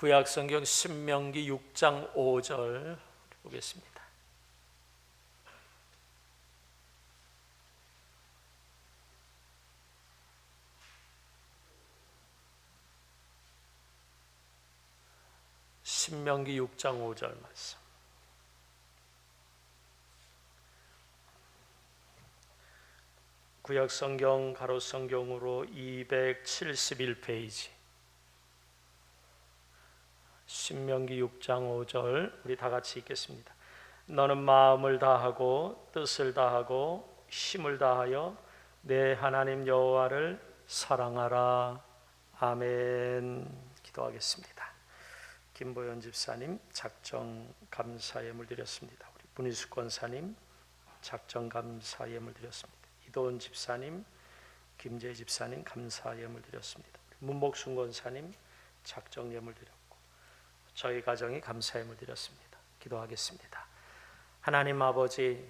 구약 성경 신명기 6장 5절 보겠습니다. 신명기 6장 5절 말씀. 구약 성경 가로 성경으로 271페이지. 신명기 6장 5절 우리 다 같이 읽겠습니다. 너는 마음을 다하고 뜻을 다하고 힘을 다하여 내 하나님 여호와를 사랑하라. 아멘. 기도하겠습니다. 김보현 집사님 작정 감사 예물 드렸습니다. 우리 문희수 권사님 작정 감사 예물 드렸습니다. 이도원 집사님, 김재 집사님 감사 예물 드렸습니다. 문복순 권사님 작정 예물 드렸고 저희 가정이 감사 예물 드렸습니다. 기도하겠습니다. 하나님 아버지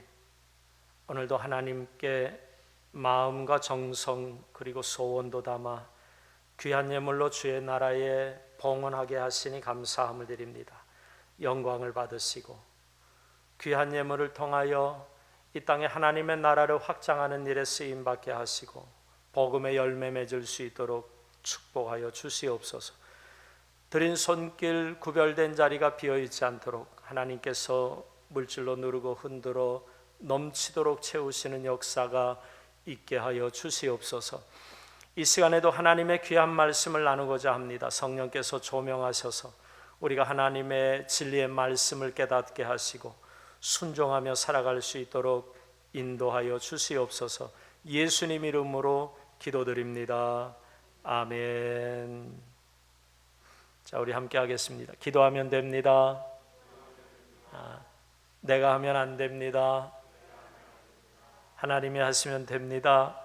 오늘도 하나님께 마음과 정성 그리고 소원도 담아 귀한 예물로 주의 나라에 봉헌하게 하시니 감사함을 드립니다. 영광을 받으시고 귀한 예물을 통하여 이 땅에 하나님의 나라를 확장하는 일에 쓰임 받게 하시고 복음의 열매 맺을 수 있도록 축복하여 주시옵소서. 드린 손길 구별된 자리가 비어 있지 않도록 하나님께서 물질로 누르고 흔들어 넘치도록 채우시는 역사가 있게 하여 주시옵소서. 이 시간에도 하나님의 귀한 말씀을 나누고자 합니다. 성령께서 조명하셔서 우리가 하나님의 진리의 말씀을 깨닫게 하시고 순종하며 살아갈 수 있도록 인도하여 주시옵소서. 예수님 이름으로 기도드립니다. 아멘. 자, 우리 함께 하겠습니다. 기도하면 됩니다. 아, 내가 하면 안 됩니다. 하나님이 하시면 됩니다.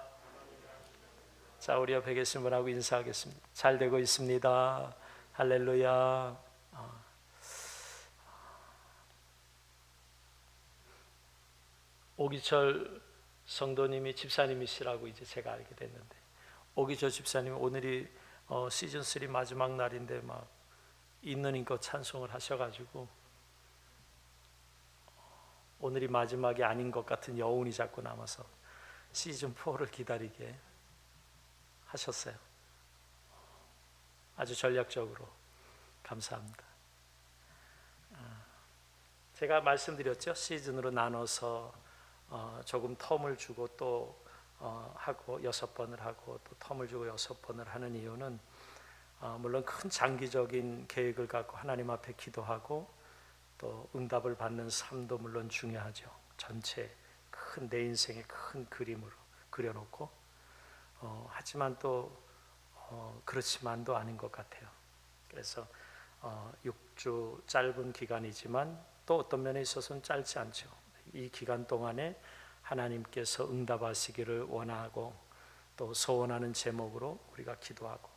자, 우리 옆에 계신 분하고 인사하겠습니다. 잘 되고 있습니다. 할렐루야. 어. 오기철 성도님이 집사님이시라고 이제 제가 알게 됐는데 오기철 집사님 오늘이 어, 시즌 3 마지막 날인데 막 있는 힘껏 찬송을 하셔가지고 오늘이 마지막이 아닌 것 같은 여운이 자꾸 남아서 시즌 4를 기다리게 하셨어요. 아주 전략적으로 감사합니다. 아, 제가 말씀드렸죠. 시즌으로 나눠서 어, 조금 텀을 주고 또 어, 하고 여섯 번을 하고 또 텀을 주고 여섯 번을 하는 이유는 어, 물론 큰 장기적인 계획을 갖고 하나님 앞에 기도하고 또 응답을 받는 삶도 물론 중요하죠. 전체 큰 내 인생의 큰 그림으로 그려놓고 어, 하지만 또 어, 그렇지만도 아닌 것 같아요. 그래서 어, 6주 짧은 기간이지만 또 어떤 면에 있어서는 짧지 않죠. 이 기간 동안에 하나님께서 응답하시기를 원하고 또 소원하는 제목으로 우리가 기도하고 어,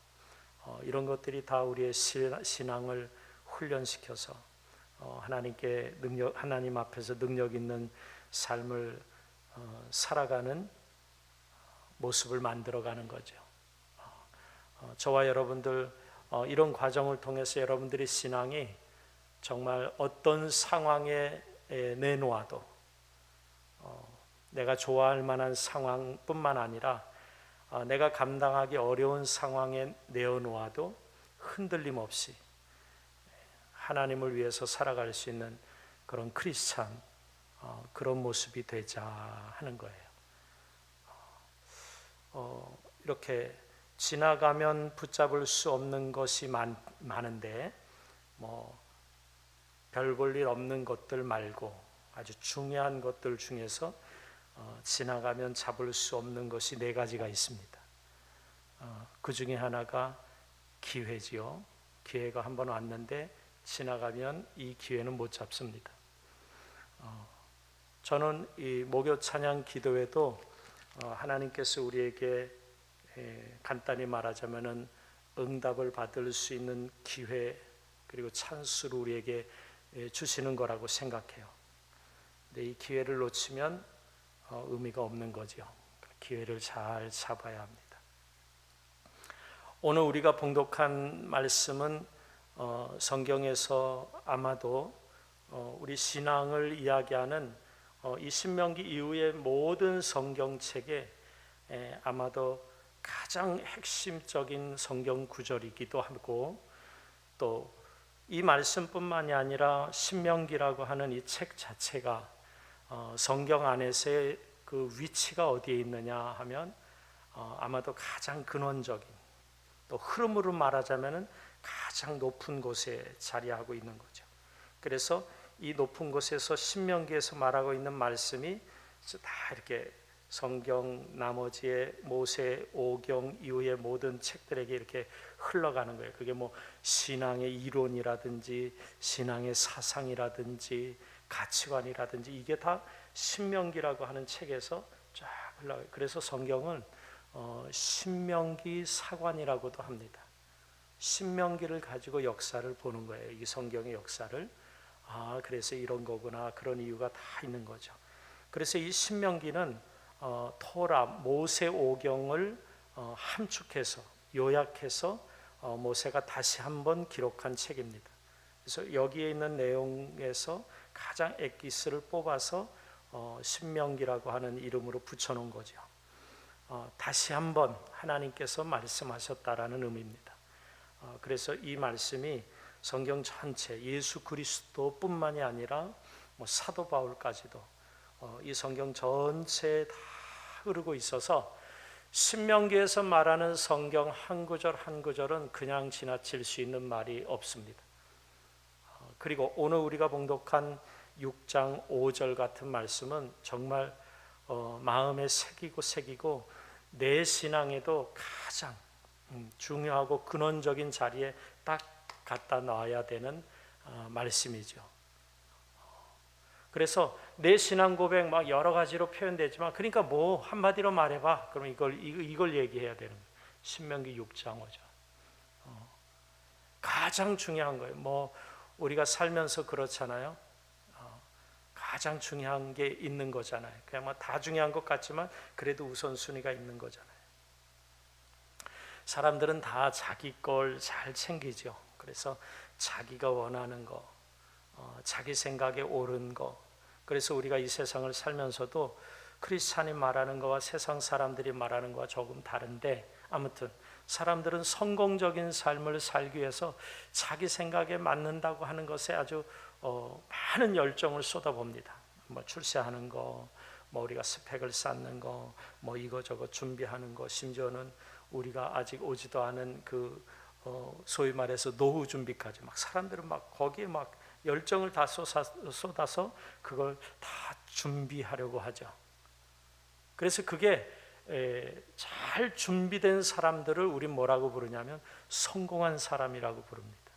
이런 것들이 다 우리의 신앙을 훈련시켜서 어, 하나님께 능력 하나님 앞에서 능력 있는 삶을 어, 살아가는 모습을 만들어가는 거죠. 어, 저와 여러분들 어, 이런 과정을 통해서 여러분들의 신앙이 정말 어떤 상황에 내놓아도 어, 내가 좋아할 만한 상황뿐만 아니라 내가 감당하기 어려운 상황에 내어놓아도 흔들림 없이 하나님을 위해서 살아갈 수 있는 그런 크리스찬 그런 모습이 되자 하는 거예요. 어, 이렇게 지나가면 붙잡을 수 없는 것이 많, 많은데 뭐 별 볼 일 없는 것들 말고 아주 중요한 것들 중에서 어, 지나가면 잡을 수 없는 것이 네 가지가 있습니다. 어, 그 중에 하나가 기회지요. 기회가 한 번 왔는데 지나가면 이 기회는 못 잡습니다. 어, 저는 이 목요 찬양 기도에도 어, 하나님께서 우리에게 간단히 말하자면은 응답을 받을 수 있는 기회 그리고 찬스를 우리에게 주시는 거라고 생각해요. 근데 이 기회를 놓치면 어, 의미가 없는 거죠. 기회를 잘 잡아야 합니다. 오늘 우리가 봉독한 말씀은 어, 성경에서 아마도 어, 우리 신앙을 이야기하는 어, 이 신명기 이후의 모든 성경책에 에, 아마도 가장 핵심적인 성경 구절이기도 하고 또 이 말씀뿐만이 아니라 신명기라고 하는 이 책 자체가 어, 성경 안에서의 그 위치가 어디에 있느냐 하면 어, 아마도 가장 근원적인 또 흐름으로 말하자면은 가장 높은 곳에 자리하고 있는 거죠. 그래서 이 높은 곳에서 신명기에서 말하고 있는 말씀이 다 이렇게 성경 나머지의 모세 오경 이후의 모든 책들에게 이렇게 흘러가는 거예요. 그게 뭐 신앙의 이론이라든지 신앙의 사상이라든지 가치관이라든지 이게 다 신명기라고 하는 책에서 쫙 흘러가요. 그래서 성경은 어, 신명기 사관이라고도 합니다. 신명기를 가지고 역사를 보는 거예요. 이 성경의 역사를. 아, 그래서 이런 거구나. 그런 이유가 다 있는 거죠. 그래서 이 신명기는 어, 토라 모세 오경을 어, 함축해서 요약해서 어, 모세가 다시 한번 기록한 책입니다. 그래서 여기에 있는 내용에서 가장 엑기스를 뽑아서 어, 신명기라고 하는 이름으로 붙여놓은 거죠. 어, 다시 한번 하나님께서 말씀하셨다라는 의미입니다. 어, 그래서 이 말씀이 성경 전체 예수 그리스도뿐만이 아니라 뭐 사도 바울까지도 어, 이 성경 전체에 다 흐르고 있어서 신명기에서 말하는 성경 한 구절 한 구절은 그냥 지나칠 수 있는 말이 없습니다. 어, 그리고 오늘 우리가 봉독한 6장 5절 같은 말씀은 정말 어, 마음에 새기고 새기고 내 신앙에도 가장 음, 중요하고 근원적인 자리에 딱 갖다 놔야 되는 어, 말씀이죠. 그래서 내 신앙 고백 막 여러 가지로 표현되지만 그러니까 뭐 한마디로 말해봐. 그럼 이걸 이걸 얘기해야 되는 거예요. 신명기 6장 5절. 어. 가장 중요한 거예요. 뭐 우리가 살면서 그렇잖아요. 어. 가장 중요한 게 있는 거잖아요. 그냥 뭐다 중요한 것 같지만 그래도 우선순위가 있는 거잖아요. 사람들은 다 자기 걸 잘 챙기죠. 그래서 자기가 원하는 거, 어, 자기 생각에 옳은 거. 그래서 우리가 이 세상을 살면서도 크리스찬이 말하는 거와 세상 사람들이 말하는 거와 조금 다른데 아무튼 사람들은 성공적인 삶을 살기 위해서 자기 생각에 맞는다고 하는 것에 아주 어, 많은 열정을 쏟아봅니다. 뭐 출세하는 거, 뭐 우리가 스펙을 쌓는 거, 뭐 이거 저거 준비하는 거, 심지어는 우리가 아직 오지도 않은 그 어, 소위 말해서 노후 준비까지 막 사람들은 막 거기에 막 열정을 다 쏟아서 그걸 다 준비하려고 하죠. 그래서 그게 잘 준비된 사람들을 우리 뭐라고 부르냐면 성공한 사람이라고 부릅니다.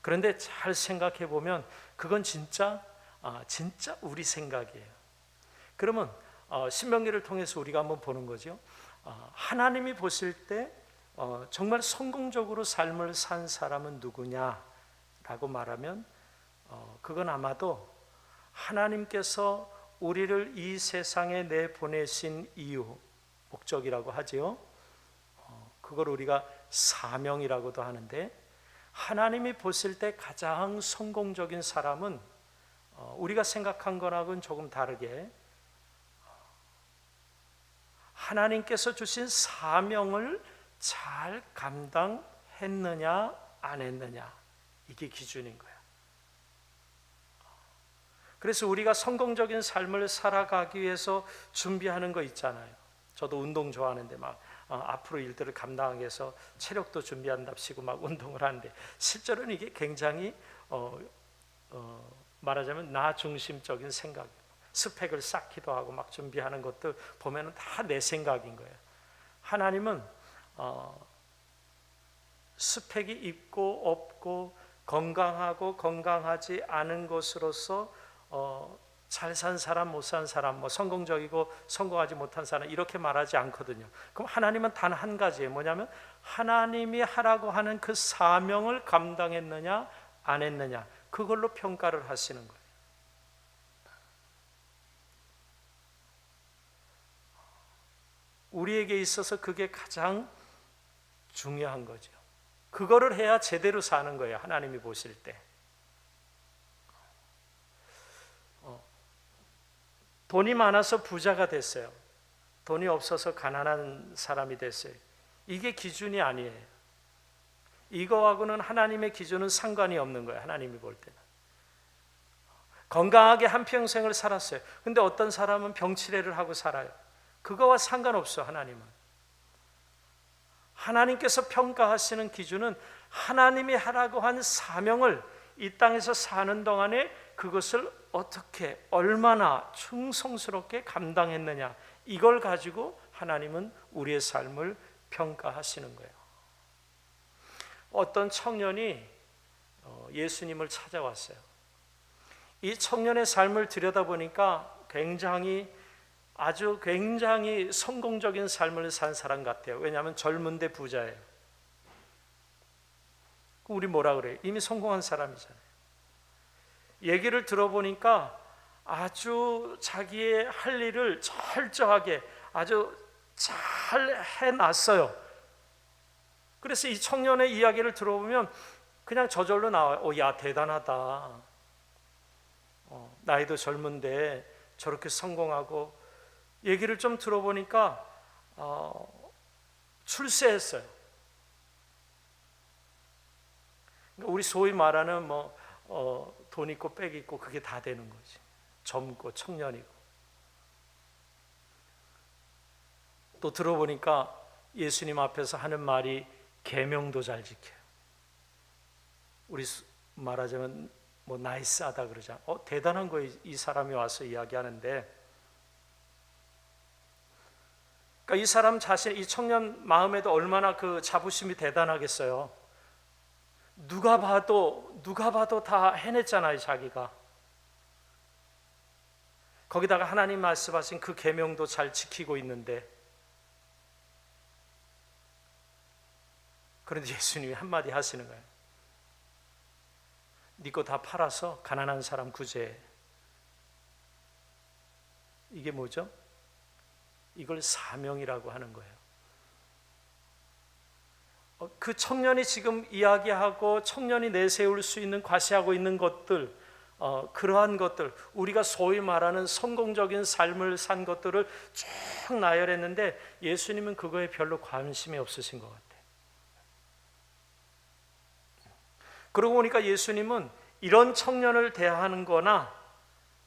그런데 잘 생각해 보면 그건 진짜 아, 진짜 우리 생각이에요. 그러면 어, 신명기를 통해서 우리가 한번 보는 거죠. 어, 하나님이 보실 때 어, 정말 성공적으로 삶을 산 사람은 누구냐라고 말하면 어, 그건 아마도 하나님께서 우리를 이 세상에 내 보내신 이유 목적이라고 하지요. 어, 그걸 우리가 사명이라고도 하는데 하나님이 보실 때 가장 성공적인 사람은 어, 우리가 생각한 거랑은 조금 다르게 하나님께서 주신 사명을 잘 감당했느냐 안 했느냐 이게 기준인 거야. 그래서 우리가 성공적인 삶을 살아가기 위해서 준비하는 거 있잖아요. 저도 운동 좋아하는데 막 어, 앞으로 일들을 감당하기 위해서 체력도 준비한답시고 막 운동을 하는데 실제로는 이게 굉장히 어, 어, 말하자면 나 중심적인 생각, 스펙을 쌓기도 하고 막 준비하는 것도 보면은 다 내 생각인 거예요. 하나님은 어, 스펙이 있고 없고 건강하고 건강하지 않은 것으로서 어, 잘 산 사람 못 산 사람 뭐 성공적이고 성공하지 못한 사람 이렇게 말하지 않거든요. 그럼 하나님은 단 한 가지예요. 뭐냐면 하나님이 하라고 하는 그 사명을 감당했느냐 안 했느냐 그걸로 평가를 하시는 거예요. 우리에게 있어서 그게 가장 중요한 거죠. 그거를 해야 제대로 사는 거예요. 하나님이 보실 때. 돈이 많아서 부자가 됐어요. 돈이 없어서 가난한 사람이 됐어요. 이게 기준이 아니에요. 이거하고는 하나님의 기준은 상관이 없는 거예요. 하나님이 볼 때는. 건강하게 한 평생을 살았어요. 근데 어떤 사람은 병치레를 하고 살아요. 그거와 상관없어, 하나님은. 하나님께서 평가하시는 기준은 하나님이 하라고 한 사명을 이 땅에서 사는 동안에 그것을 어떻게 얼마나 충성스럽게 감당했느냐 이걸 가지고 하나님은 우리의 삶을 평가하시는 거예요. 어떤 청년이 어, 예수님을 찾아왔어요. 이 청년의 삶을 들여다보니까 굉장히 아주 굉장히 성공적인 삶을 산 사람 같아요. 왜냐하면 젊은데 부자예요. 우리 뭐라 그래요? 이미 성공한 사람이잖아요. 얘기를 들어보니까 아주 자기의 할 일을 철저하게 아주 잘 해놨어요. 그래서 이 청년의 이야기를 들어보면 그냥 저절로 나와요. 어, 야, 대단하다. 어, 나이도 젊은데 저렇게 성공하고 얘기를 좀 들어보니까 어, 출세했어요. 그러니까 우리 소위 말하는 뭐 어, 돈 있고 빽 있고 그게 다 되는 거지. 젊고 청년이고. 또 들어보니까 예수님 앞에서 하는 말이 계명도 잘 지켜요. 우리 말하자면 뭐 나이스하다 그러자. 어 대단한 거이 이 사람이 와서 이야기하는데. 그러니까 이 사람 자신, 이 청년 마음에도 얼마나 그 자부심이 대단하겠어요. 누가 봐도 누가 봐도 다 해냈잖아요, 자기가. 거기다가 하나님 말씀하신 그 계명도 잘 지키고 있는데 그런데 예수님이 한마디 하시는 거예요. 니거 네다 팔아서 가난한 사람 구제해. 이게 뭐죠? 이걸 사명이라고 하는 거예요. 어, 그 청년이 지금 이야기하고 청년이 내세울 수 있는 과시하고 있는 것들, 어, 그러한 것들, 우리가 소위 말하는 성공적인 삶을 산 것들을 쭉 나열했는데 예수님은 그거에 별로 관심이 없으신 것 같아요. 그러고 보니까 예수님은 이런 청년을 대하는 거나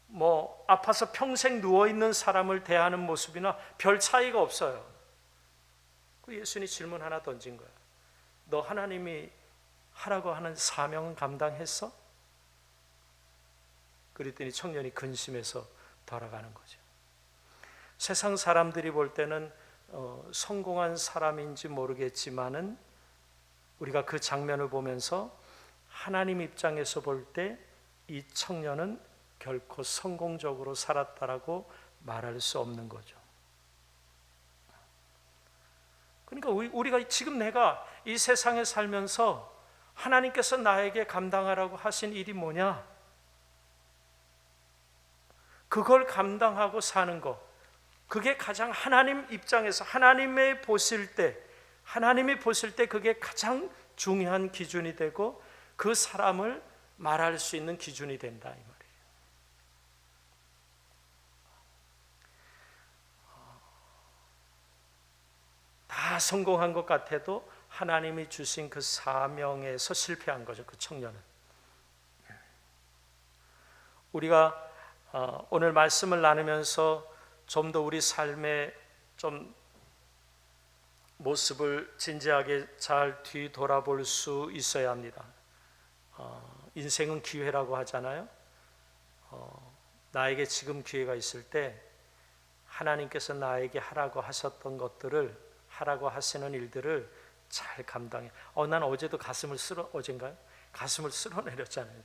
뭐 아파서 평생 누워 있는 사람을 대하는 모습이나 별 차이가 없어요. 그 예수님 질문 하나 던진 거야. 너 하나님이 하라고 하는 사명은 감당했어? 그랬더니 청년이 근심해서 돌아가는 거죠. 세상 사람들이 볼 때는 어, 성공한 사람인지 모르겠지만은 우리가 그 장면을 보면서 하나님 입장에서 볼 때 이 청년은 결코 성공적으로 살았다라고 말할 수 없는 거죠. 그러니까 우리가 지금 내가 이 세상에 살면서 하나님께서 나에게 감당하라고 하신 일이 뭐냐? 그걸 감당하고 사는 것. 그게 가장 하나님 입장에서 하나님의 보실 때 하나님이 보실 때 그게 가장 중요한 기준이 되고 그 사람을 말할 수 있는 기준이 된다 이 말이에요. 다 성공한 것 같아도 하나님이 주신 그 사명에서 실패한 거죠. 그 청년은. 우리가 어, 오늘 말씀을 나누면서 좀 더 우리 삶의 좀 모습을 진지하게 잘 뒤돌아볼 수 있어야 합니다. 어, 인생은 기회라고 하잖아요. 어, 나에게 지금 기회가 있을 때 하나님께서 나에게 하라고 하셨던 것들을 하라고 하시는 일들을 잘 감당해. 어, 난 어제도 가슴을 쓸어 어젠가요? 가슴을 쓸어내렸잖아요.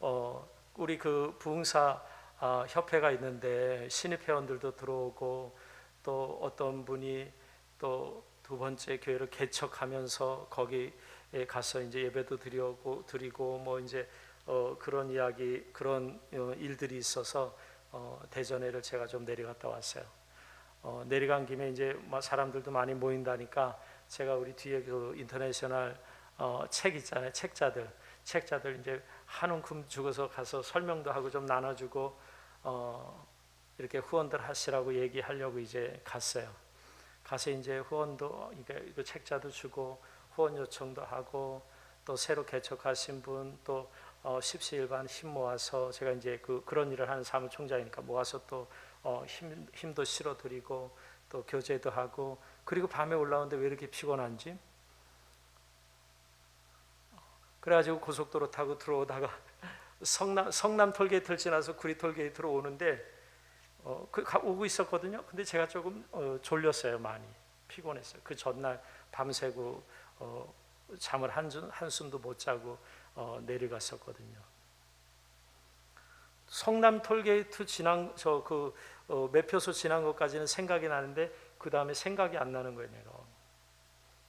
어, 우리 그 부흥사 어, 협회가 있는데 신입 회원들도 들어오고 또 어떤 분이 또 두 번째 교회를 개척하면서 거기 에 가서 이제 예배도 드리고 드리고 뭐 이제 어 그런 이야기 그런 어 일들이 있어서 어 대전에를 제가 좀 내려갔다 왔어요. 어 내려간 김에 이제 사람들도 많이 모인다니까 제가 우리 뒤에 그 인터내셔널 어, 책 있잖아요. 책자들. 책자들 이제 한 움큼 주고서 가서 설명도 하고 좀 나눠주고 어, 이렇게 후원들 하시라고 얘기하려고 이제 갔어요. 가서 이제 후원도 이게 이거 책자도 주고 후원 요청도 하고 또 새로 개척하신 분또 어, 십시일반 힘 모아서 제가 이제 그 그런 일을 하는 사무총장이니까 모아서 또 어, 힘, 힘도 실어드리고 또 교제도 하고 그리고 밤에 올라오는데 왜 이렇게 피곤한지 그래가지고 고속도로 타고 들어오다가 성남 성남 톨게이트를 지나서 구리 톨게이트로 오는데 어, 그 가, 오고 있었거든요. 근데 제가 조금 어, 졸렸어요 많이 피곤했어요. 그 전날 밤새고 어, 잠을 한숨, 한숨도 못 자고 어, 내려갔었거든요. 성남 톨게이트 지난 저그 어, 매표소 지난 것까지는 생각이 나는데 그 다음에 생각이 안 나는 거예요. 내가.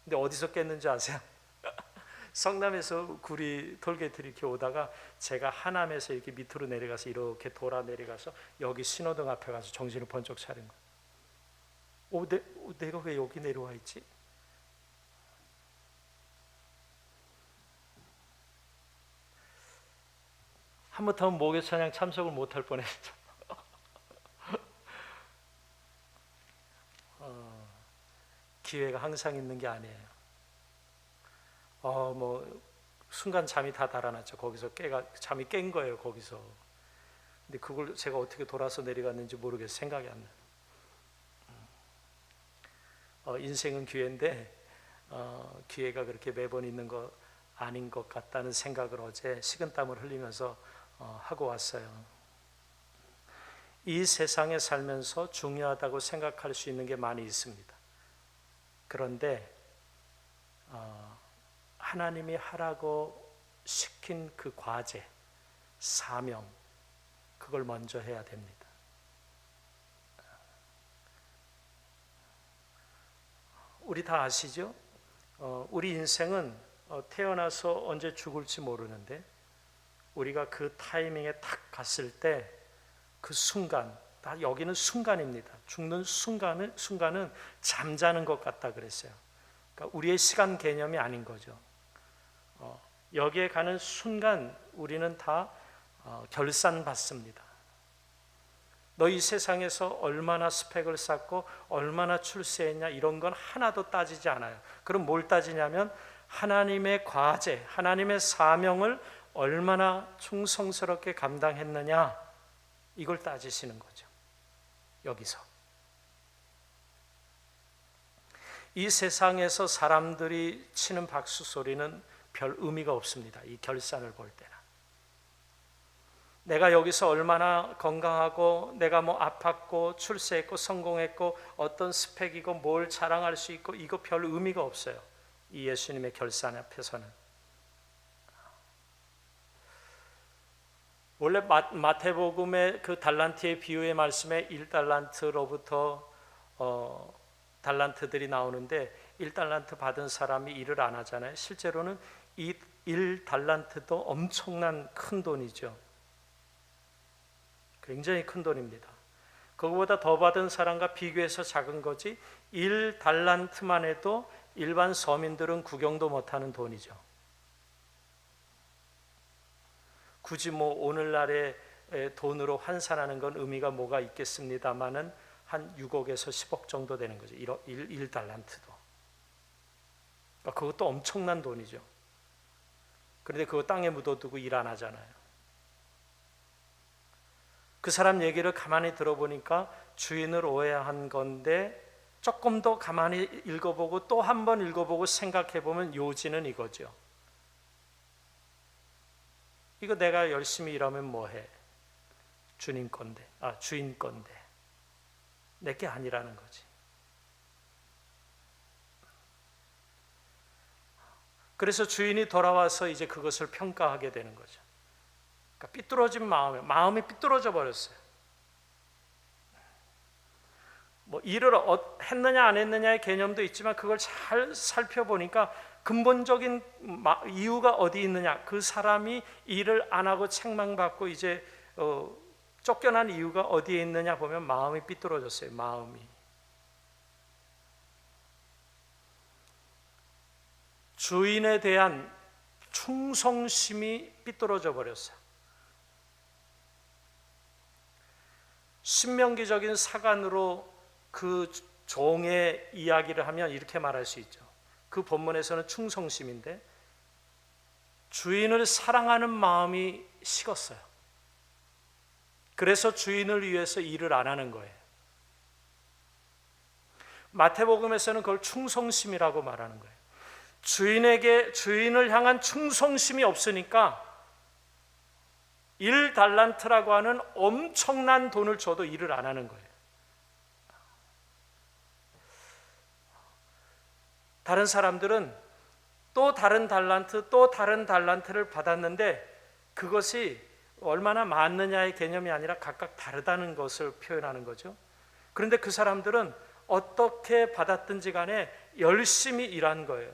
근데 어디서 깼는지 아세요? 성남에서 구리 톨게이트 이렇게 오다가 제가 하남에서 이렇게 밑으로 내려가서 이렇게 돌아 내려가서 여기 신호등 앞에 가서 정신을 번쩍 차린 거예요. 오, 내, 오, 내가 왜 여기 내려와 있지? 한번타면 목요 찬양 참석을 못할 뻔했죠. 어, 기회가 항상 있는 게 아니에요. 어, 뭐 순간 잠이 다 달아났죠. 거기서 깨가 잠이 깬 거예요. 거기서. 근데 그걸 제가 어떻게 돌아서 내려갔는지 모르겠어요. 생각이 안 나요. 어, 인생은 기회인데 어, 기회가 그렇게 매번 있는 거 아닌 것 같다는 생각을 어제 식은땀을 흘리면서 어, 하고 왔어요. 이 세상에 살면서 중요하다고 생각할 수 있는 게 많이 있습니다. 그런데 어, 하나님이 하라고 시킨 그 과제, 사명, 그걸 먼저 해야 됩니다. 우리 다 아시죠? 어, 우리 인생은 어, 태어나서 언제 죽을지 모르는데 우리가 그 타이밍에 탁 갔을 때 그 순간, 다 여기는 순간입니다. 죽는 순간은 순간은 잠자는 것 같다 그랬어요. 그러니까 우리의 시간 개념이 아닌 거죠. 어, 여기에 가는 순간 우리는 다 어, 결산 받습니다. 너이 세상에서 얼마나 스펙을 쌓고 얼마나 출세했냐 이런 건 하나도 따지지 않아요. 그럼 뭘 따지냐면 하나님의 과제, 하나님의 사명을 얼마나 충성스럽게 감당했느냐 이걸 따지시는 거죠. 여기서. 이 세상에서 사람들이 치는 박수 소리는 별 의미가 없습니다. 이 결산을 볼 때는. 내가 여기서 얼마나 건강하고 내가 뭐 아팠고 출세했고 성공했고 어떤 스펙이고 뭘 자랑할 수 있고 이거 별 의미가 없어요. 이 예수님의 결산 앞에서는. 원래 마, 태복음의 그 달란트의 비유의 말씀에 1달란트로부터 어, 달란트들이 나오는데 1달란트 받은 사람이 일을 안 하잖아요. 실제로는 이 1달란트도 엄청난 큰 돈이죠. 굉장히 큰 돈입니다. 그거보다 더 받은 사람과 비교해서 작은 거지 1달란트만 해도 일반 서민들은 구경도 못하는 돈이죠. 굳이 뭐 오늘날의 돈으로 환산하는 건 의미가 뭐가 있겠습니다만은 한 6억에서 10억 정도 되는 거죠. 1, 1, 달란트도 그러니까 그것도 엄청난 돈이죠. 그런데 그거 땅에 묻어두고 일 안 하잖아요. 그 사람 얘기를 가만히 들어보니까 주인을 오해한 건데 조금 더 가만히 읽어보고 또 한 번 읽어보고 생각해보면 요지는 이거죠. 이거 내가 열심히 일하면 뭐해? 주님 건데, 아 주인 건데, 내게 아니라는 거지. 그래서 주인이 돌아와서 이제 그것을 평가하게 되는 거죠. 그러니까 삐뚤어진 마음에 마음이 삐뚤어져 버렸어요. 뭐 일을 어, 했느냐 안 했느냐의 개념도 있지만 그걸 잘 살펴보니까 근본적인 이유가 어디 있느냐? 그 사람이 일을 안 하고 책망받고 이제 어, 쫓겨난 이유가 어디에 있느냐 보면 마음이 삐뚤어졌어요. 마음이 주인에 대한 충성심이 삐뚤어져 버렸어요. 신명기적인 사관으로 그 종의 이야기를 하면 이렇게 말할 수 있죠. 그 본문에서는 충성심인데 주인을 사랑하는 마음이 식었어요. 그래서 주인을 위해서 일을 안 하는 거예요. 마태복음에서는 그걸 충성심이라고 말하는 거예요. 주인에게 주인을 향한 충성심이 없으니까 일 달란트라고 하는 엄청난 돈을 줘도 일을 안 하는 거예요. 다른 사람들은 또 다른 달란트, 또 다른 달란트를 받았는데 그것이 얼마나 많느냐의 개념이 아니라 각각 다르다는 것을 표현하는 거죠. 그런데 그 사람들은 어떻게 받았든지 간에 열심히 일한 거예요.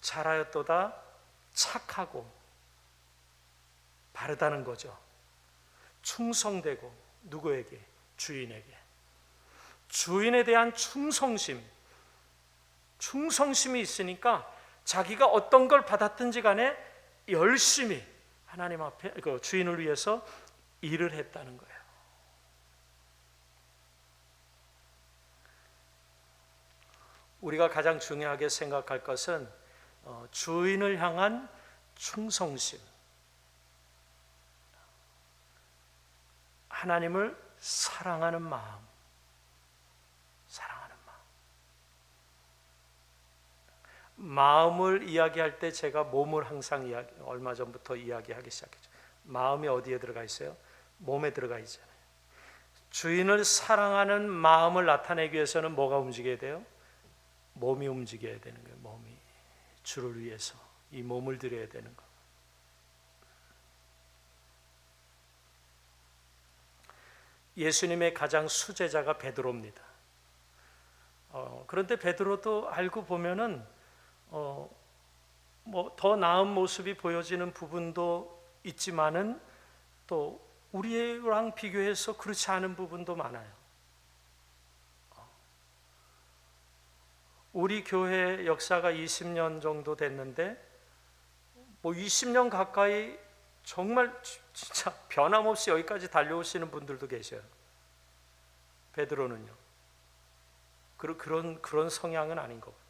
잘하였도다 착하고 바르다는 거죠. 충성되고 누구에게? 주인에게. 주인에 대한 충성심. 충성심이 있으니까 자기가 어떤 걸 받았든지 간에 열심히 하나님 앞에 그 주인을 위해서 일을 했다는 거예요. 우리가 가장 중요하게 생각할 것은 어, 주인을 향한 충성심. 하나님을 사랑하는 마음. 사랑하는 마음. 마음을 이야기할 때 제가 몸을 항상 이야기, 얼마 전부터 이야기하기 시작했죠. 마음이 어디에 들어가 있어요? 몸에 들어가 있잖아요. 주인을 사랑하는 마음을 나타내기 위해서는 뭐가 움직여야 돼요? 몸이 움직여야 되는 거예요. 몸이 주를 위해서 이 몸을 드려야 되는 거. 예수님의 가장 수제자가 베드로입니다. 어, 그런데 베드로도 알고 보면은 어, 뭐 더 나은 모습이 보여지는 부분도 있지만은 또 우리랑 비교해서 그렇지 않은 부분도 많아요. 우리 교회 역사가 20년 정도 됐는데 뭐 20년 가까이 정말 진짜 변함없이 여기까지 달려오시는 분들도 계셔요. 베드로는요. 그런 그런 성향은 아닌 것같아요.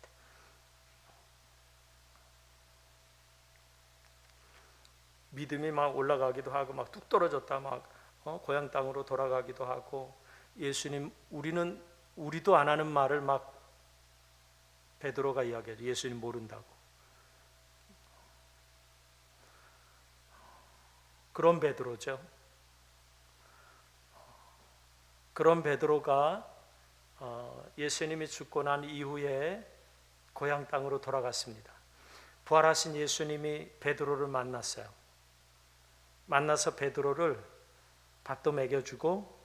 믿음이 막 올라가기도 하고 막 뚝 떨어졌다 막 어? 고향 땅으로 돌아가기도 하고 예수님 우리는 우리도 안 하는 말을 막 베드로가 이야기하죠. 예수님 모른다고. 그런 베드로죠. 그런 베드로가 어, 예수님이 죽고 난 이후에 고향 땅으로 돌아갔습니다. 부활하신 예수님이 베드로를 만났어요. 만나서 베드로를 밥도 먹여주고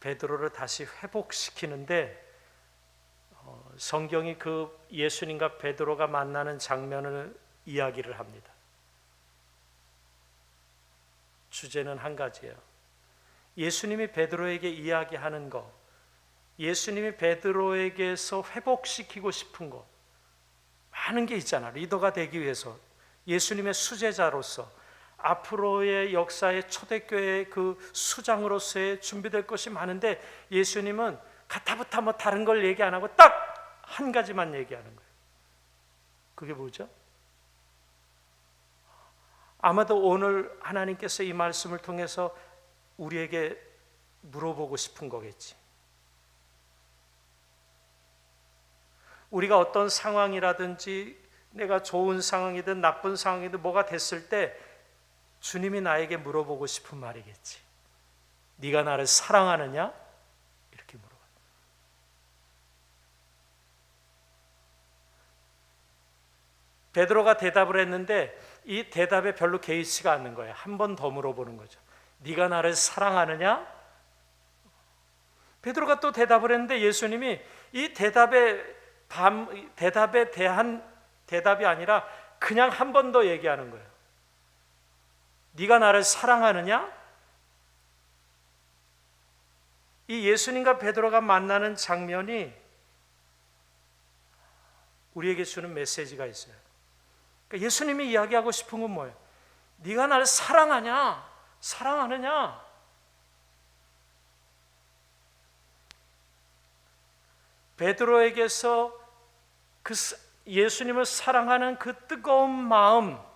베드로를 다시 회복시키는데 어, 성경이 그 예수님과 베드로가 만나는 장면을 이야기를 합니다. 주제는 한 가지예요. 예수님이 베드로에게 이야기하는 것, 예수님이 베드로에게서 회복시키고 싶은 것, 많은 게 있잖아. 리더가 되기 위해서 예수님의 수제자로서 앞으로의 역사의 초대교회 그 수장으로서의 준비될 것이 많은데 예수님은 가타부타 뭐 다른 걸 얘기 안 하고 딱 한 가지만 얘기하는 거예요. 그게 뭐죠? 아마도 오늘 하나님께서 이 말씀을 통해서 우리에게 물어보고 싶은 거겠지. 우리가 어떤 상황이라든지 내가 좋은 상황이든 나쁜 상황이든 뭐가 됐을 때 주님이 나에게 물어보고 싶은 말이겠지. 네가 나를 사랑하느냐? 이렇게 물어봐. 베드로가 대답을 했는데 이 대답에 별로 개의치가 않는 거예요. 한 번 더 물어보는 거죠. 네가 나를 사랑하느냐? 베드로가 또 대답을 했는데 예수님이 이 대답에 밤 대답에 대한 대답이 아니라 그냥 한 번 더 얘기하는 거예요. 네가 나를 사랑하느냐? 이 예수님과 베드로가 만나는 장면이 우리에게 주는 메시지가 있어요. 그러니까 예수님이 이야기하고 싶은 건 뭐예요? 네가 나를 사랑하냐? 사랑하느냐? 베드로에게서 그 사- 예수님을 사랑하는 그 뜨거운 마음, 어,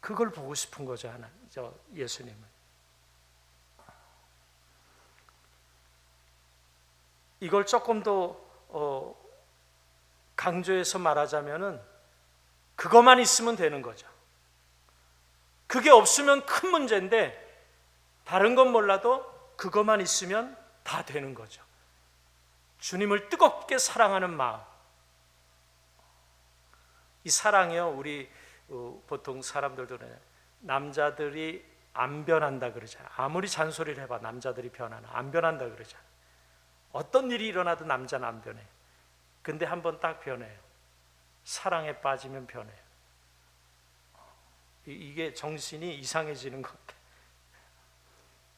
그걸 보고 싶은 거죠 하나, 저 예수님은. 이걸 조금 더 어, 강조해서 말하자면은 그것만 있으면 되는 거죠. 그게 없으면 큰 문제인데 다른 건 몰라도 그것만 있으면 다 되는 거죠. 주님을 뜨겁게 사랑하는 마음. 이 사랑이요, 우리 어, 보통 사람들도. 남자들이 안 변한다 그러잖아요. 아무리 잔소리를 해봐 남자들이 변하나 안 변한다 그러잖아요. 어떤 일이 일어나도 남자는 안 변해. 근데 한 번 딱 변해요. 사랑에 빠지면 변해요. 이- 이게 정신이 이상해지는 것 같아.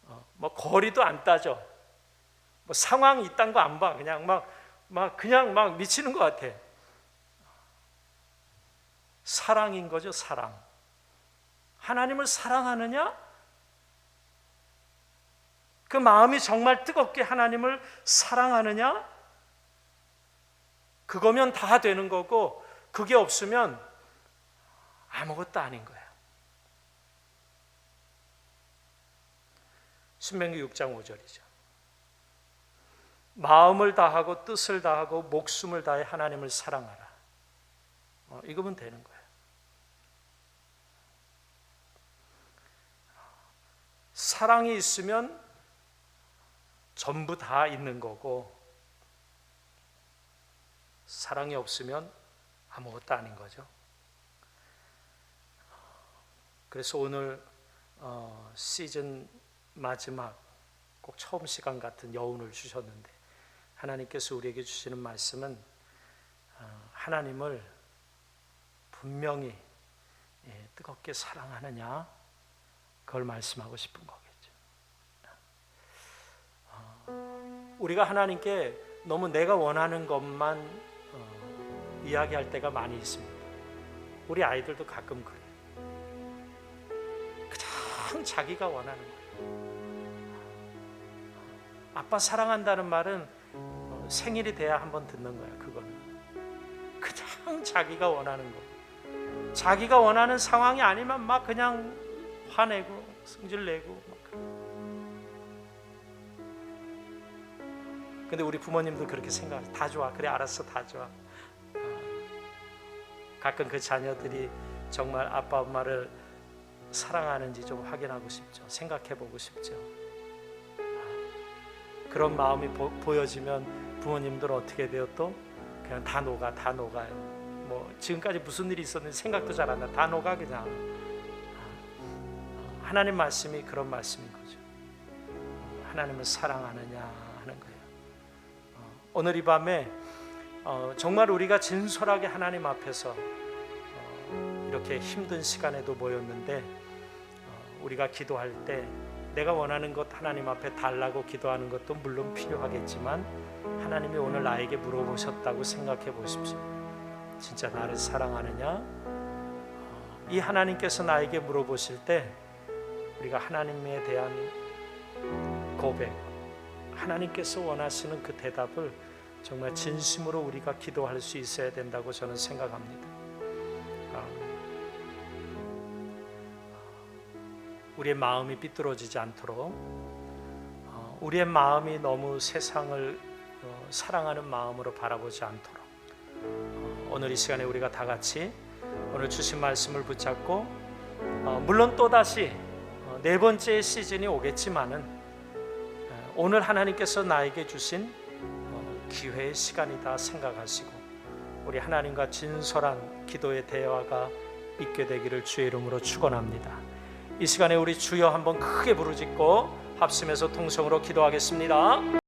어, 뭐 거리도 안 따져. 뭐 상황이 있단 거안 봐. 그냥 막, 막 그냥 막 미치는 것 같아. 사랑인 거죠, 사랑. 하나님을 사랑하느냐? 그 마음이 정말 뜨겁게 하나님을 사랑하느냐? 그거면 다 되는 거고, 그게 없으면 아무것도 아닌 거야. 신명기 6장 5절이죠. 마음을 다하고 뜻을 다하고 목숨을 다해 하나님을 사랑하라. 어, 이거면 되는 거예요. 사랑이 있으면 전부 다 있는 거고 사랑이 없으면 아무것도 아닌 거죠. 그래서 오늘 어, 시즌 마지막 꼭 처음 시간 같은 여운을 주셨는데 하나님께서 우리에게 주시는 말씀은 어, 하나님을 분명히 예, 뜨겁게 사랑하느냐 그걸 말씀하고 싶은 거겠죠. 어, 우리가 하나님께 너무 내가 원하는 것만 어, 이야기할 때가 많이 있습니다. 우리 아이들도 가끔 그래요. 그냥 자기가 원하는 거예요. 아빠 사랑한다는 말은 어, 생일이 돼야 한번 듣는 거야. 그거는 그냥 자기가 원하는 거. 자기가 원하는 상황이 아니면 막 그냥 화내고 승질내고. 근데 우리 부모님도 그렇게 생각해. 다 좋아. 그래 알았어. 다 좋아. 어, 가끔 그 자녀들이 정말 아빠 엄마를 사랑하는지 좀 확인하고 싶죠. 생각해 보고 싶죠. 그런 마음이 보, 여지면 부모님들 어떻게 돼요 또 그냥 다 녹아 다 녹아요 뭐 지금까지 무슨 일이 있었는지 생각도 잘 안 나 다 녹아 그냥 아, 하나님 말씀이 그런 말씀인 거죠 하나님을 사랑하느냐 하는 거예요 어, 오늘 이 밤에 어, 정말 우리가 진솔하게 하나님 앞에서 어, 이렇게 힘든 시간에도 모였는데 어, 우리가 기도할 때 내가 원하는 것 하나님 앞에 달라고 기도하는 것도 물론 필요하겠지만 하나님이 오늘 나에게 물어보셨다고 생각해 보십시오. 진짜 나를 사랑하느냐? 어, 이 하나님께서 나에게 물어보실 때 우리가 하나님에 대한 고백, 하나님께서 원하시는 그 대답을 정말 진심으로 우리가 기도할 수 있어야 된다고 저는 생각합니다. 아, 우리의 마음이 삐뚤어지지 않도록 어, 우리의 마음이 너무 세상을 어, 사랑하는 마음으로 바라보지 않도록 어, 오늘 이 시간에 우리가 다 같이 오늘 주신 말씀을 붙잡고 어, 물론 또 다시 어, 네 번째 시즌이 오겠지만은 어, 오늘 하나님께서 나에게 주신 어, 기회의 시간이다 생각하시고 우리 하나님과 진솔한 기도의 대화가 있게 되기를 주의 이름으로 축원합니다. 이 시간에 우리 주여 한번 크게 부르짖고 합심해서 통성으로 기도하겠습니다.